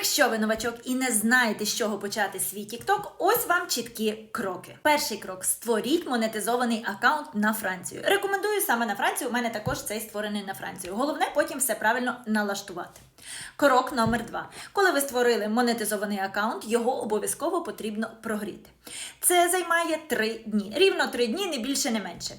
Якщо ви новачок і не знаєте, з чого почати свій TikTok, ось вам чіткі кроки. Перший крок: створіть монетизований аккаунт на Францію. Рекомендую саме на Францію. У мене також цей створений на Францію. Головне потім все правильно налаштувати. Крок номер два. Коли ви створили монетизований аккаунт, його обов'язково потрібно прогріти. Це займає 3 дні. Рівно 3 дні, не більше, не менше.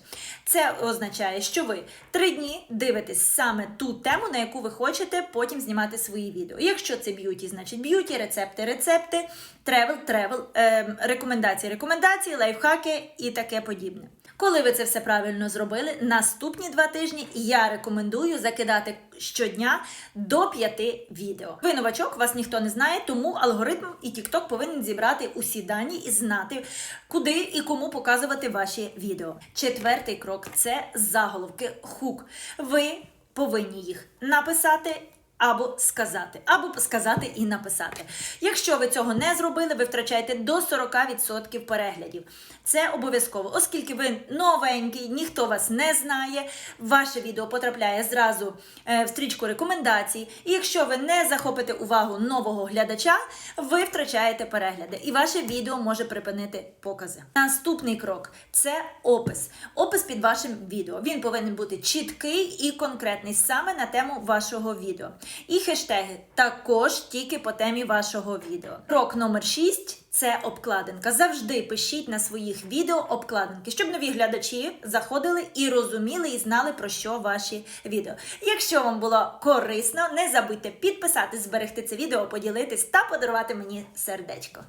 Це означає, що ви 3 дні дивитесь саме ту тему, на яку ви хочете потім знімати свої відео. Якщо це б'юті, значить б'юті, рецепти, рецепти, тревел, тревел, ем, рекомендації, рекомендації, лайфхаки і таке подібне. Коли ви це все правильно зробили, наступні два тижні я рекомендую закидати щодня до 5 відео. Ви новачок, вас ніхто не знає, тому алгоритм і TikTok повинен зібрати усі дані і знати, куди і кому показувати ваші відео. Четвертий крок це заголовки хук. Ви повинні їх написати. Або сказати, або сказати і написати. Якщо ви цього не зробили, ви втрачаєте до 40% переглядів. Це обов'язково, оскільки ви новенький, ніхто вас не знає. Ваше відео потрапляє зразу е, в стрічку рекомендацій. І якщо ви не захопите увагу нового глядача, ви втрачаєте перегляди, і ваше відео може припинити покази. Наступний крок це опис. Опис під вашим відео. Він повинен бути чіткий і конкретний саме на тему вашого відео. І хештеги також тільки по темі вашого відео. Крок номер 6 це обкладинка. Завжди пишіть на своїх відео обкладинки, щоб нові глядачі заходили і розуміли, і знали про що ваші відео. Якщо вам було корисно, не забудьте підписатись, зберегти це відео, поділитись та подарувати мені сердечко.